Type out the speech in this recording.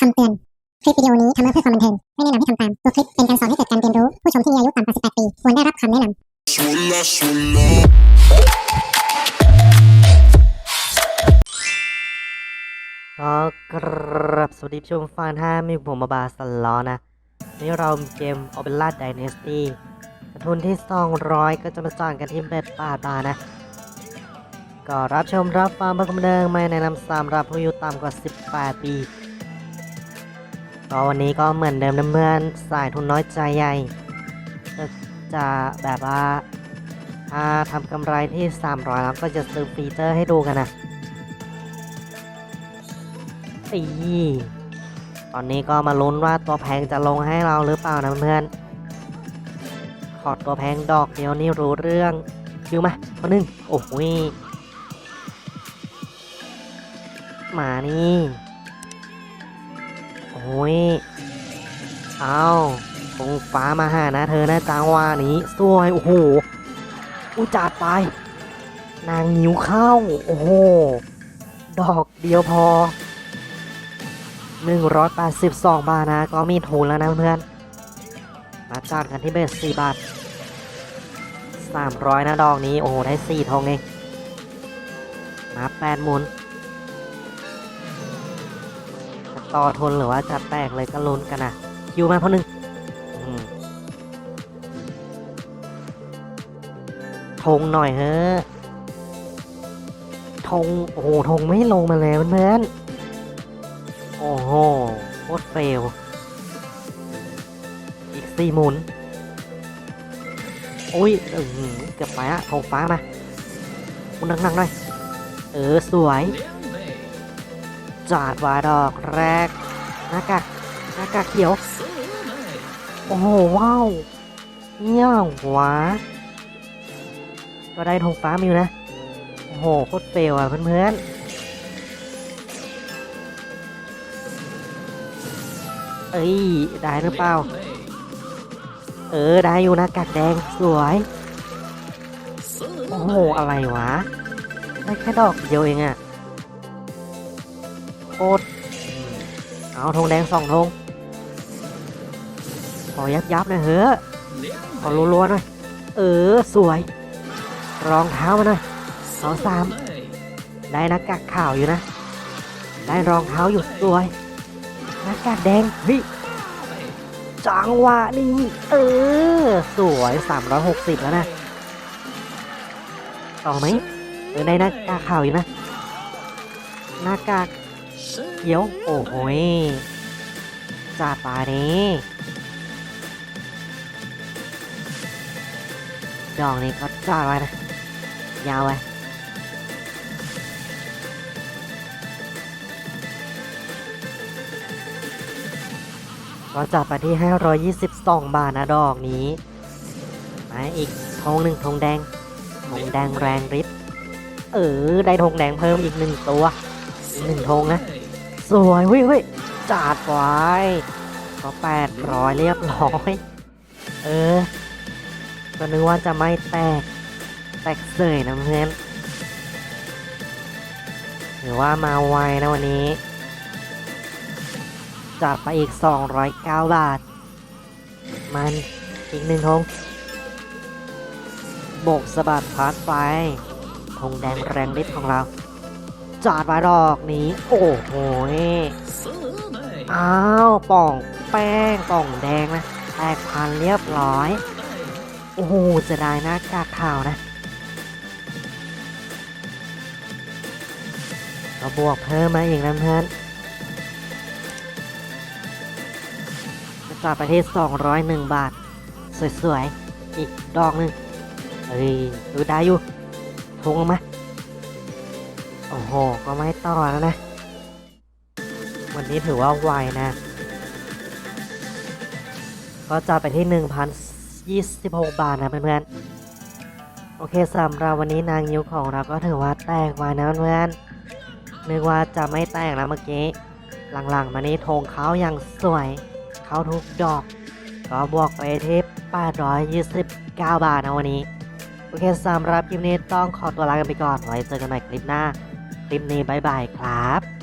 คำเตือน คลิปวิดีโอนี้ทำมาเพื่อความบันเทิง ไม่แนะนำให้ทำตาม ตัวคลิปเป็นการสอนให้เกิดการเรียนรู้ ผู้ชมที่มีอายุต่ำกว่า 18 ปี ควรได้รับคำแนะนำ Sola, sola. ก็กรับสวัสดีผู้ชมฟานห้ามีผมมาบาสลอนะ นี่เราเกม o p e r a Dynasty กระทุนที่ 200 ก็จะมาสอนกันที่เบ็ดป่าตานะ ก็รับชมรับฟังบันเดิงไม่แนะนำสำหรับผู้อายุต่ำกว่า 18 ปี ก็วันนี้ก็เหมือนเดิมนะเพื่อนสายทุนน้อยใจใหญ่จะแบบว่าถ้าทำกำไรที่ 300 แล้วก็จะซื้อฟีเจอร์ให้ดูกันนะอีตอนนี้ก็มาลุ้นว่าตัวแพงจะลงให้เราหรือเปล่านะเพื่อนขอตัวแพงดอกเดียวนี่รู้เรื่องคิวมาคนหนึ่งโอ้โหมานี่ โอ้ย เอาคงฟ้ามาหานะเธอนะจังวะนี้สวยโอ้โหอุจัดไป นางนิ้วเข้า โอ้โห ดอกเดียวพอ 182 บาทนะ ก็มีทุนแล้วนะเพื่อน มาจัดกันที่เบส4บาท 300 นะดอกนี้ โอ้โห ได้ 4 ทองเอง มา 8 หมุน ต่อทนหรือว่าจะแตกเลยก็ลุ้นกันนะคิวมาเพราะหนึ่งทงหน่อยเฮ้อทงโอ้โหทงไม่ลงมาเลยเพื่อนๆโอ้โหโคตรเฟล อีกสี่หมุนอุ้ยเกือบไปอะทงฟ้ามามุนหนักๆหน่อย เออ สวย จาดวาดอกแรกหน้ากากหน้ากากเขียว โอ้โห ว้าวเงี้ยวหวาก็ได้ทงฟ้ามาอยู่นะ โอ้โห โคตรเฟลอะเพื่อนๆ เอ้ย ได้หรือเปล่า เออ ได้อยู่นะกักแดง สวย โอ้โห อะไรวะ ได้แค่ดอกเดียวเองอะ เอาธงแดงสองธงขอยับยับๆหน่อยเฮ้อะขอรัวๆหน่อยเออสวย รองเท้ามาหน่อยสองสามได้น้ากากข่าวอยู่นะ ได้รองเท้าอยู่สวยน้ากากแดงเฮ้ยจังหวะนี้เออสวย 360 แล้วนะต่อไหมเออได้หน้ากากข่าวอยู่นะหน้ากาก เขียว โอ้โหจัดไปนี้ดอกนี้ก็จัดไว้นะ ยาวไปก็จับไปที่ 522 บาทนะดอกนี้ มาอีกธงหนึ่งธงแดงธงแดงแรงฤทธิ์เออ ได้ธงแดงเพิ่มอีกหนึ่งตัวหนึ่งธงนะ สวยเฮ้ยเฮ้ยจัดไว้ก็แปดร้อยเรียบร้อย เออ ก็นึกว่าจะไม่แตก แตกเสยนะเพื่อนหรือว่ามาไวนะวันนี้ จัดไปอีก 209 บาท มันอีกหนึ่งธงโบกสะบัดพัดไปธงแดงแรงฤทธิ์ของเรา จอดไว้ดอกนี้ โอ้โหอ้าวป่องแป้งป่องแดงนะแตกพันเรียบร้อย โอ้โหจะได้หน้ากากขาวนะก็บวกเพิ่มมาอีกนะเพื่อนจะจับไปที่201 บาท สวยๆ อีกดอกหนึ่งเฮ้ยดูได้อยู่ทงมา โอ้โห ก็ไม่ต่อแล้วนะ วันนี้ถือว่าไวนะ ก็จับไปที่ 1,026 บาทนะเพื่อนๆ โอเคสำหรับวันนี้นางยิ้วของเราก็ถือว่าแตกไวนะเพื่อนๆ นึกว่าจะไม่แตกนะเมื่อกี้ หลังๆ มานี้ธงเขาอย่างสวย เขาทุกดอก ก็บวกไปที่829 บาทนะวันนี้โอเคสำหรับคลิปนี้ต้องขอตัวลากันไปก่อน ไว้เจอกันใหม่คลิปหน้า ลิปนี้บายบายครับ